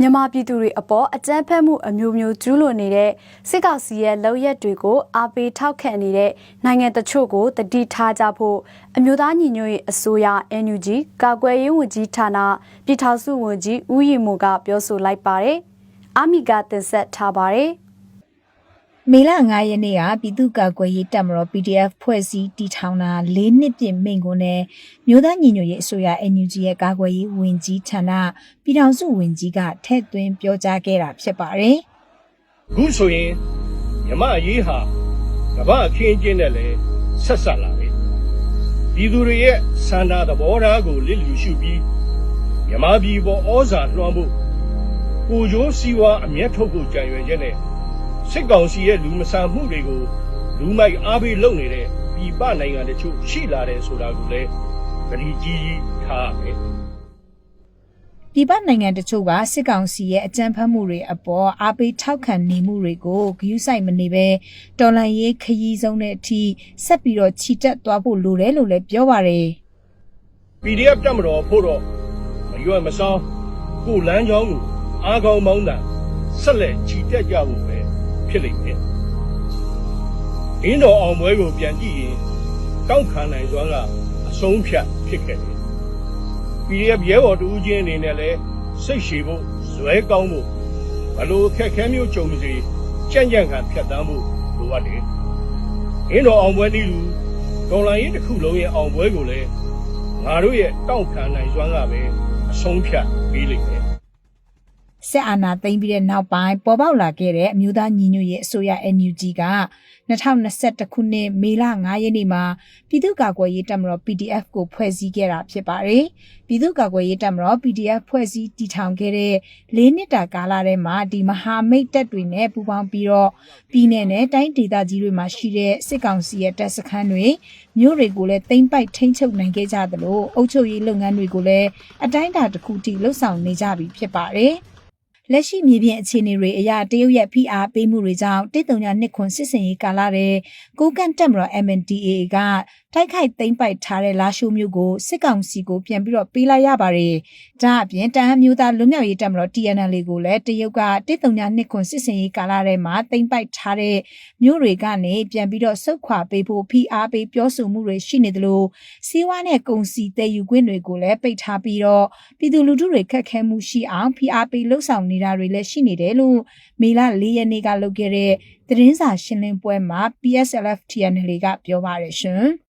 မြန်မာပြည်သူတွေအပေါ်အကြမ်းဖက်မှုအမျိုးမျိုးကျူးလွန်နေတဲ့စစ်ကောင်စီရဲ့လုပ်ရက်တွေကိုအားပေးထောက်ခံနေတဲ့နိုင်ငံတချို့ကိုတတိထားကြဖို့အမျိုးသားညီညွတ်ရေးအစိုးရ NUG ကာကွယ်ရေးဝန်ကြီးဌာနပြည်ထောင်စုဝန်ကြီးဦးရီမိုကပြောဆိုလိုက်ပါတယ်။အာမီကတင်ဆက်ထားပါတယ်။ မေလ9ရက်နေ့ကပြည်သူ့ကာကွယ်ရေးတပ်မတော် PDF ဖွဲ့စည်းတည်ထောင်တာ၄နှစ်ပြည့်မိန့်ခွန်းနဲ့မြို့သားညီညွတ်ရေးအစိုးရ NUG ရဲ့ကာကွယ်ရေးဝန်ကြီးဌာနပြည်ထောင်စုဝန်ကြီးကထည့်သွင်းပြောကြားခဲ့တာဖြစ်ပါတယ်အခုဆိုရင်မြမအရေးဟာကမ္ဘာအခင်းအကျင်းနဲ့လည်းဆက်ဆက်လာပြီပြည်သူတွေရဲ့စန္ဒသဘောထားကိုလစ်လျူရှုပြီးမြမပြည်ပေါ်ဩဇာလွှမ်းဖို့ကိုကျိုးစီဝါအမျက်ထုတ်ဖို့ကြံရွယ်ချက်နဲ့ စစ်ကောင်စီရဲ့လူမဆန်မှုတွေကိုလူမိုက်အားပေးလုပ်နေတဲ့ပြည်ပနိုင်ငံတချို့ရှိလာတယ်ဆိုတာကိုလည်းဂရီကြီးကြီးထားရမယ်။ပြည်ပနိုင်ငံတချို့ကစစ်ကောင်စီရဲ့အကြမ်းဖက်မှုတွေအပေါ်အားပေးထောက်ခံနေမှုတွေကိုဂရုစိုက်မနေပဲတော်လန်ရေးခရီးဆုံးတဲ့အထိဆက်ပြီးတော့ခြိတက်သွားဖို့လိုတယ်လို့လည်းပြောပါတယ်။ PDF တက်မတော်ဖို့တော့မရွယ်မစောင်းကိုလမ်းကြောင်းကိုအားကောင်းမောင်းတာဆက်လက်ချီတက်ကြဖို့ပဲ ဖြစ်လိမ့်မယ်။အင်းတော်အောင်ပွဲကိုပြန်ကြည့်ရင်တောက်ခံနိုင်စွမ်းကအဆုံးဖြတ်ဖြစ်ခဲ့တယ်။ PDF ရဲဘော်တူးချင်းအနေနဲ့လည်းစိတ်ရှည်ဖို့ဇွဲကောင်းဖို့ဘလို့ခက်ခဲမျိုးကြုံစေကြံ့ကြံ့ခံဖြတ်တန်းဖို့လိုအပ်တယ်။အင်းတော်အောင်ပွဲနည်းလူဒေါ်လာရင်းတစ်ခုလုံးရဲ့အောင်ပွဲကိုလည်းငါတို့ရဲ့တောက်ခံနိုင်စွမ်းကပဲအဆုံးဖြတ်ပေးလိမ့်မယ် ဆက်အာဏာသိမ်းပြီးတဲ့နောက်ပိုင်းပေါ်ပေါက်လာခဲ့တဲ့အမျိုးသားညီညွတ်ရေးအစိုးရ NUG က2021ခုနှစ်မေလ9ရက်နေ့မှာပြည်သူ့ကာကွယ်ရေးတပ်မတော် PDF ကိုဖွဲ့စည်းခဲ့တာဖြစ်ပါတယ်။ပြည်သူ့ကာကွယ်ရေးတပ်မတော် PDF ဖွဲ့စည်းတည်ထောင်ခဲ့တဲ့၄နှစ်တာကာလထဲမှာဒီမဟာမိတ်တပ်တွေနဲ့ပူးပေါင်းပြီးတော့ပြည်내နဲ့တိုင်းဒေသကြီးတွေမှာရှိတဲ့စစ်ကောင်စီရဲ့တပ်စခန်းတွေမြို့တွေကိုလည်းသိမ်းပိုက်ထိန်းချုပ်နိုင်ခဲ့ကြသလိုအုပ်ချုပ်ရေးလုပ်ငန်းတွေကိုလည်းအတိုင်းအတာတစ်ခုထိလှုပ်ဆောင်နေကြပြီဖြစ်ပါတယ်။ လက်ရှိမြေပြင်အခြေအနေတွေအရတရုတ်ရဲ့ဖိအားပေးမှုတွေကြောင့်တစ်တုံညာနှစ်ခွန်စစ်စင်ရေးကာလတဲ့ကိုကန့်တက်မတော် MNDAA ကတိုက်ခိုက်သိမ်းပိုက်ထားတဲ့လာရှိုးမျိုးကိုစစ်ကောင်စီကိုပြန်ပြီးတော့ပေးလိုက်ရပါတယ်။ဒါအပြင်တဟန်းမျိုးသားလွတ်မြောက်ရေးတပ်မတော် TNL ကိုလည်းတရုတ်ကတစ်တုံညာနှစ်ခွန်စစ်စင်ရေးကာလထဲမှာသိမ်းပိုက်ထားတဲ့မျိုးတွေကနေပြန်ပြီးတော့ဆုတ်ခွာပေးဖို့ဖိအားပေးပြောဆိုမှုတွေရှိနေသလိုစီးဝါးနဲ့ကုန်စည်တည်ယူခွင့်တွေကိုလည်းပိတ်ထားပြီးတော့ပြည်သူလူထုတွေခက်ခဲမှုရှိအောင်ဖိအားပေးလှုပ်ဆောင်နေတာတွေလည်းရှိနေတယ်လို့မေလ၄ရက်နေ့ကလုပ်ခဲ့တဲ့သတင်းစာရှင်းလင်းပွဲမှာ PSLF TNL ကပြောပါရရှင်။